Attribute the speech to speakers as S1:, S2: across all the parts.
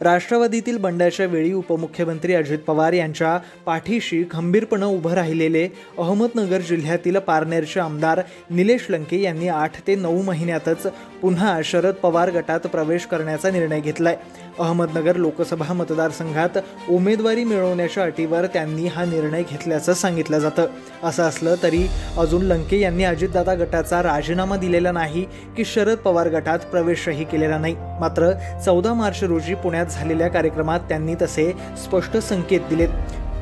S1: राष्ट्रवादीतील बंडाच्या वेळी उपमुख्यमंत्री अजित पवार यांच्या पाठीशी खंबीरपणे उभं राहिलेले अहमदनगर जिल्ह्यातील पारनेरचे आमदार निलेश लंके यांनी आठ ते नऊ महिन्यातच पुन्हा शरद पवार गटात प्रवेश करण्याचा निर्णय घेतलाय. अहमदनगर लोकसभा मतदारसंघात उमेदवारी मिळवण्याच्या अटीवर त्यांनी हा निर्णय घेतल्याचं सांगितलं जातं. असं असलं तरी अजून लंके यांनी अजितदादा गटाचा राजीनामा दिलेला नाही की शरद पवार गटात प्रवेशही केलेला नाही. मात्र चौदा मार्च रोजी पुण्यात झालेल्या कार्यक्रमात त्यांनी तसे स्पष्ट संकेत दिलेत.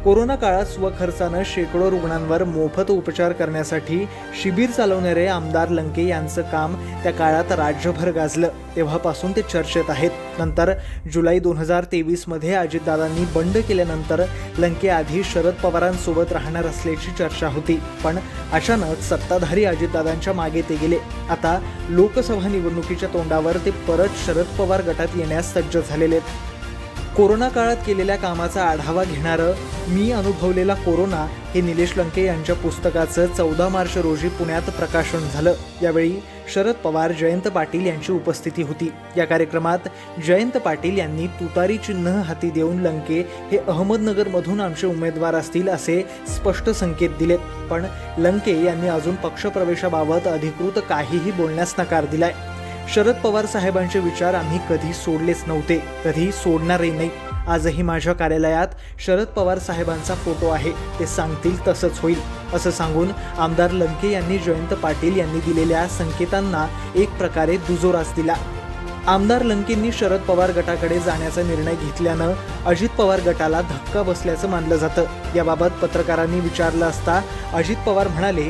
S1: कोरोना काळात स्वखर्चानं शेकडो रुग्णांवर मोफत उपचार करण्यासाठी शिबिर चालवणारे आमदार लंके यांचं काम त्या काळात राज्यभर गाजलं. तेव्हापासून ते चर्चेत आहेत. नंतर जुलै दोन हजार तेवीसमध्ये अजितदादांनी बंड केल्यानंतर लंके आधी शरद पवारांसोबत राहणार असल्याची चर्चा होती. पण अचानक सत्ताधारी अजितदादांच्या मागे ते गेले. आता लोकसभा निवडणुकीच्या तोंडावर ते परत शरद पवार गटात येण्यास सज्ज झालेले आहेत. कोरोना काळात केलेल्या कामाचा आढावा घेणारं मी अनुभवलेला कोरोना हे निलेश लंके यांच्या पुस्तकाचं चौदा मार्च रोजी पुण्यात प्रकाशन झालं. यावेळी शरद पवार जयंत पाटील यांची उपस्थिती होती. या कार्यक्रमात जयंत पाटील यांनी तुतारी चिन्ह हाती देऊन लंके हे अहमदनगरमधून आमचे उमेदवार असतील असे स्पष्ट संकेत दिलेत पण लंके यांनी अजून पक्षप्रवेशाबाबत अधिकृत काहीही बोलण्यास नकार दिलाय. शरद पवार साहेबांचे विचार आम्ही कधी सोडलेच नव्हते कधी सोडणारही नाही. आजही माझ्या कार्यालयात शरद पवार साहेबांचा फोटो आहे ते सांगतील तसंच होईल असं सांगून आमदार लंके यांनी जयंत पाटील यांनी दिलेल्या संकेतांना एक प्रकारे दुजोरास दिला. आमदार लंकेंनी शरद पवार गटाकडे जाण्याचा निर्णय घेतल्यानं अजित पवार गटाला धक्का बसल्याचं मानलं जातं. याबाबत पत्रकारांनी विचारलं असता अजित पवार म्हणाले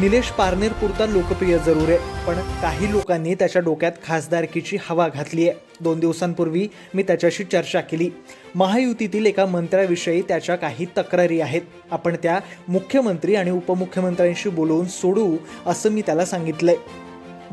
S1: निलेश पारनेर पुरता लोकप्रिय जरूर आहे पण काही लोकांनी त्याच्या डोक्यात खासदारकीची हवा घातली आहे. दोन दिवसांपूर्वी मी त्याच्याशी चर्चा केली. महायुतीतील एका मंत्र्याविषयी त्याच्या काही तक्रारी आहेत. आपण त्या मुख्यमंत्री आणि उपमुख्यमंत्र्यांशी बोलवून सोडू असं मी त्याला सांगितलंय.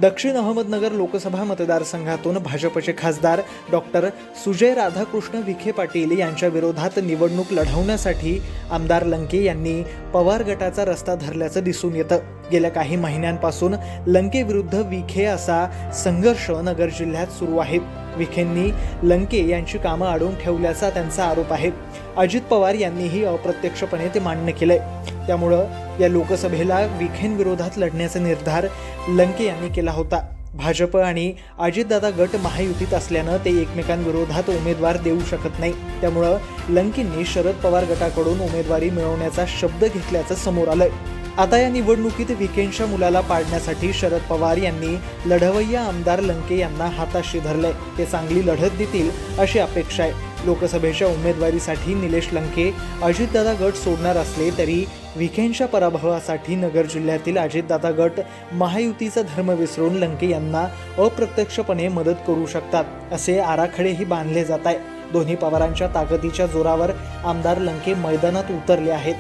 S1: दक्षिण अहमदनगर लोकसभा मतदारसंघातून भाजपचे खासदार डॉक्टर सुजय राधाकृष्ण विखे पाटील यांच्या विरोधात निवडणूक लढवण्यासाठी आमदार लंके यांनी पवार गटाचा रस्ता धरल्याचं दिसून येतं. गेल्या काही महिन्यांपासून लंकेविरुद्ध विखे असा संघर्ष नगर जिल्ह्यात सुरू आहे. विखेंनी लंके यांची कामं अडवून ठेवल्याचा त्यांचा आरोप आहे. अजित पवार यांनीही अप्रत्यक्षपणे ते मान्य केलंय. त्यामुळं या लोकसभेला विखेंविरोधात लढण्याचा निर्धार लंके यांनी केला होता. भाजप आणि अजितदादा गट महायुतीत असल्यानं ते एकमेकांविरोधात उमेदवार देऊ शकत नाही. त्यामुळं लंकेंनी शरद पवार गटाकडून उमेदवारी मिळवण्याचा शब्द घेतल्याचं समोर आलंय. आता या निवडणुकीत विकेंडच्या मुलाला पाडण्यासाठी शरद पवार यांनी लढवय्या आमदार लंके यांना हाताशी धरलंय ते चांगली लढत देतील अशी अपेक्षा आहे. लोकसभेच्या उमेदवारीसाठी निलेश लंके अजितदादा गट सोडणार असले तरी विखेंच्या पराभवासाठी नगर जिल्ह्यातील अजितदादा गट महायुतीचा धर्म विसरून लंके यांना अप्रत्यक्षपणे मदत करू शकतात असे आराखडेही बांधले जात आहे दोन्ही पवारांच्या ताकदीच्या जोरावर आमदार लंके मैदानात उतरले आहेत.